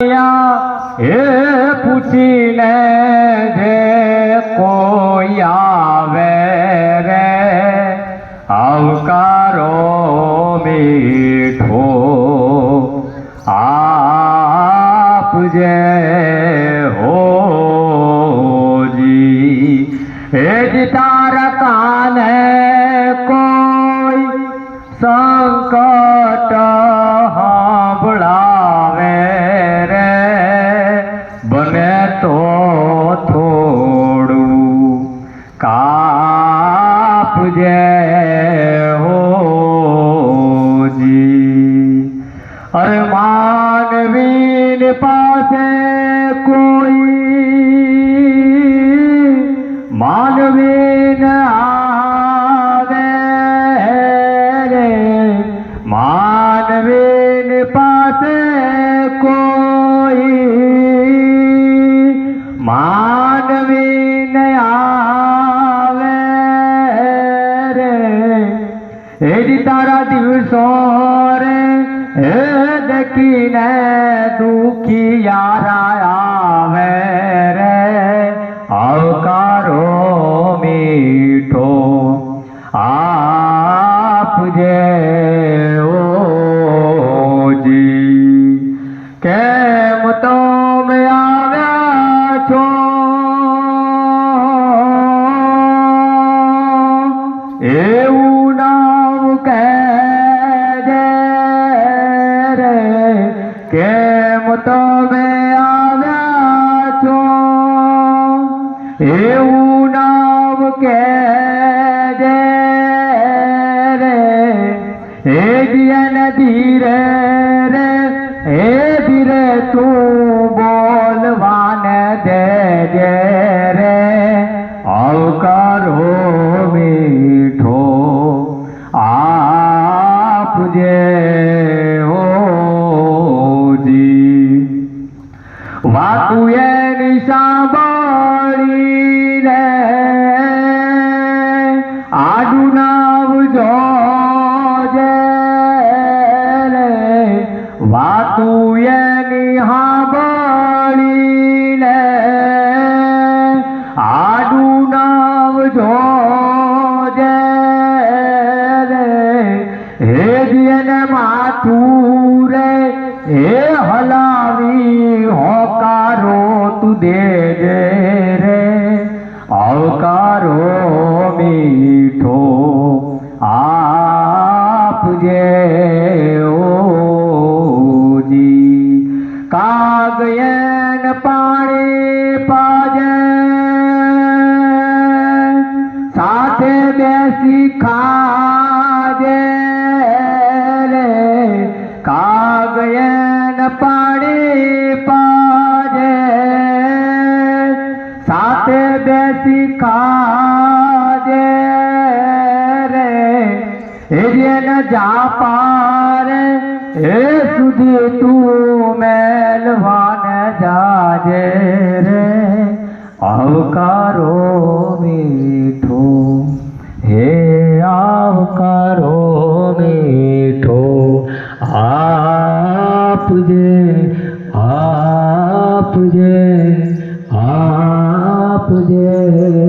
હે પૂછીને જે કોઈ આવે રે, આવકારો મીઠો આપજે હોજી હે જ તારકાને કોઈ સંકટ કાપજે હોજી અરે માનવીન પાસે કોઈ માનવીન આવે એ તારા દિવસો રે, હે દેખીને દુખી યારા આવે રે. આવકારો મીઠો આપજે ઓજી કેમ તમે આવ્યા છો? એવું કેમ તમે આવ્યા છો? એવું નામ જે રે? હે દિયન ધીરે રે હે ધીરે તું બોલવાને દેજે રે. આવકારો મીઠો આપજે હોજી સાંભળીને આડું નામ જોજે વાતું એની સાંભળીને આડું નામ જોજે હે દિયને માથું દેજે રે આવકારો મીઠો. આપજે ઓજી કાગયન પાણી બેસી ખાજે રે હેજે ન જા પાર હે સુધી તું મેલવાન જાજે રે. આવકારો મીઠો, હે આવકારો મીઠો આપ જે આપ જે तुझे